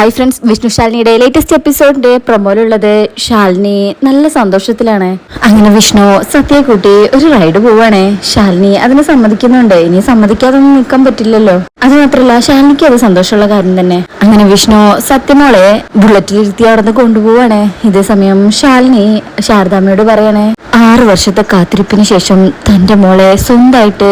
Hi friends Vishnu ശാലിനിയുടെ latest എപ്പിസോഡിന്റെ പ്രൊമോയിലുള്ളത് ശാലിനി നല്ല സന്തോഷത്തിലാണ്. അങ്ങനെ വിഷ്ണു സത്യയെ കൂട്ടി ഒരു റൈഡ് പോവാണേ. ശാലിനി അതിനെ സമ്മതിക്കുന്നുണ്ട്. ഇനി സമ്മതിക്കാതെ ഒന്നും നിൽക്കാൻ പറ്റില്ലല്ലോ. അത് മാത്രല്ല ശാലിനിക്ക് അത് സന്തോഷമുള്ള കാര്യം തന്നെ. അങ്ങനെ വിഷ്ണു സത്യമോളെ ബുള്ളറ്റിലിരുത്തി അവിടെ നിന്ന് കൊണ്ടുപോവാണേ. ഇതേ സമയം ശാലിനി ശാരദാമ്മയോട് പറയണേ ആറു വർഷത്തെ കാത്തിരിപ്പിന് ശേഷം തന്റെ മോളെ സ്വന്തമായിട്ട്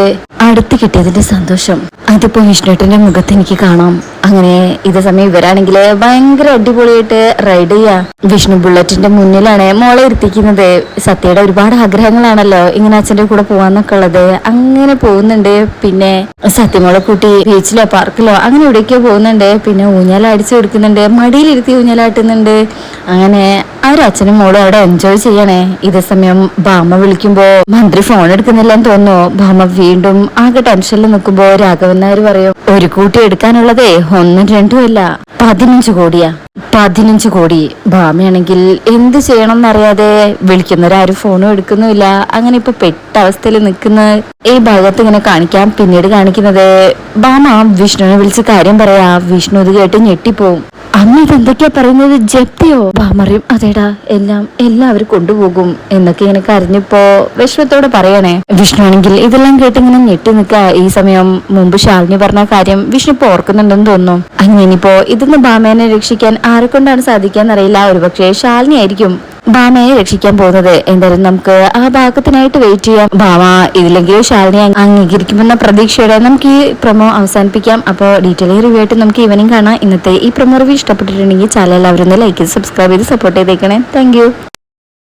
അടുത്ത് കിട്ടിയതിന്റെ സന്തോഷം. അതിപ്പോ വിഷ്ണുട്ടിന്റെ മുഖത്ത് എനിക്ക് കാണാം. അങ്ങനെ ഇതേ സമയം ഇവരാണെങ്കിൽ ഭയങ്കര അടിപൊളിയായിട്ട് റൈഡ് ചെയ്യാ. വിഷ്ണു ബുള്ളറ്റിന്റെ മുന്നിലാണ് മോളെ ഇരുത്തിക്കുന്നത്. സത്യയുടെ ഒരുപാട് ആഗ്രഹങ്ങളാണല്ലോ ഇങ്ങനെ അച്ഛന്റെ കൂടെ പോവാന്നൊക്കെ ഉള്ളത്. അങ്ങനെ പോകുന്നുണ്ട്. പിന്നെ സത്യമോളെ കൂട്ടി ബീച്ചിലോ പാർക്കിലോ അങ്ങനെ എവിടേക്കോ പോകുന്നുണ്ട്. പിന്നെ ഊഞ്ഞാൽ അടിച്ചു കൊടുക്കുന്നുണ്ട്. മടിയിലിരുത്തി ഊഞ്ഞാലാട്ടുന്നുണ്ട് അങ്ങനെ ആ ഒരു അച്ഛനും മോളും അവിടെ എൻജോയ് ചെയ്യണേ. ഇതേ സമയം ഭാമ വിളിക്കുമ്പോ മന്ത്രി ഫോൺ എടുക്കുന്നില്ലെന്ന് തോന്നുന്നു. ഭാമ വീണ്ടും ആകെ ടെൻഷനിൽ നിൽക്കുമ്പോ രാഘവൻ നായർ പറയും ഒരു കൂട്ടി എടുക്കാനുള്ളതേ ഒന്നും രണ്ടും അല്ല പതിനഞ്ച് കോടിയാ. പതിനഞ്ച് കോടി. ഭാമയാണെങ്കിൽ എന്ത് ചെയ്യണം എന്നറിയാതെ വിളിക്കുന്നവരാരും ഫോണും എടുക്കുന്നുമില്ല. അങ്ങനെ ഇപ്പൊ പെട്ട അവസ്ഥയിൽ നിൽക്കുന്ന ഈ ഭാഗത്ത് ഇങ്ങനെ കാണിക്കാൻ പിന്നീട് കാണിക്കുന്നത് ഭാമ വിഷ്ണുവിനെ വിളിച്ച് കാര്യം പറയാ. വിഷ്ണു ഇത് കേട്ട് ഞെട്ടിപ്പോവും. അമ്മ ഇതെന്തൊക്കെയാ പറയുന്നത്? ജപ്തിയോ? വാമറിയും അതേടാ എല്ലാം എല്ലാവരും കൊണ്ടുപോകും എന്നൊക്കെ ഇങ്ങനെ കരഞ്ഞപ്പോ വിഷമത്തോടെ പറയണേ. വിഷ്ണു ആണെങ്കിൽ ഇതെല്ലാം കേട്ട് ഇങ്ങനെ ഞെട്ടി നിൽക്ക. ഈ സമയം മുമ്പ് ശാലിനി പറഞ്ഞ കാര്യം വിഷ്ണു ഇപ്പൊ ഓർക്കുന്നുണ്ടെന്ന് തോന്നുന്നു. അങ്ങനെ ഇനിയിപ്പോ ഇതിന്ന് ബാമേനെ രക്ഷിക്കാൻ ആരെ കൊണ്ടാണ് സാധിക്കാന്നറിയില്ല. ഒരുപക്ഷെ ശാലിനി ആയിരിക്കും. ഭാമയെ രക്ഷിക്കാൻ പോകുന്നത്. എന്തായാലും നമുക്ക് ആ ഭാഗത്തിനായിട്ട് വെയിറ്റ് ചെയ്യാം. ഭാമ ഇതിലെങ്കിലും ശാലിനി അംഗീകരിക്കുമെന്ന പ്രതീക്ഷയോടെ നമുക്ക് ഈ പ്രൊമോ അവസാനിപ്പിക്കാം. അപ്പോൾ ഡീറ്റെയിൽ റിവ്യൂ ആയിട്ട് നമുക്ക് ഈവനിങ് കാണാം. ഇന്നത്തെ ഈ പ്രൊമോ റിവ്യൂ ഇഷ്ടപ്പെട്ടിട്ടുണ്ടെങ്കിൽ ചാനൽ എല്ലാവരും ലൈക്ക് ചെയ്ത് സബ്സ്ക്രൈബ് ചെയ്ത് സപ്പോർട്ട് ചെയ്തേക്കണേ. താങ്ക്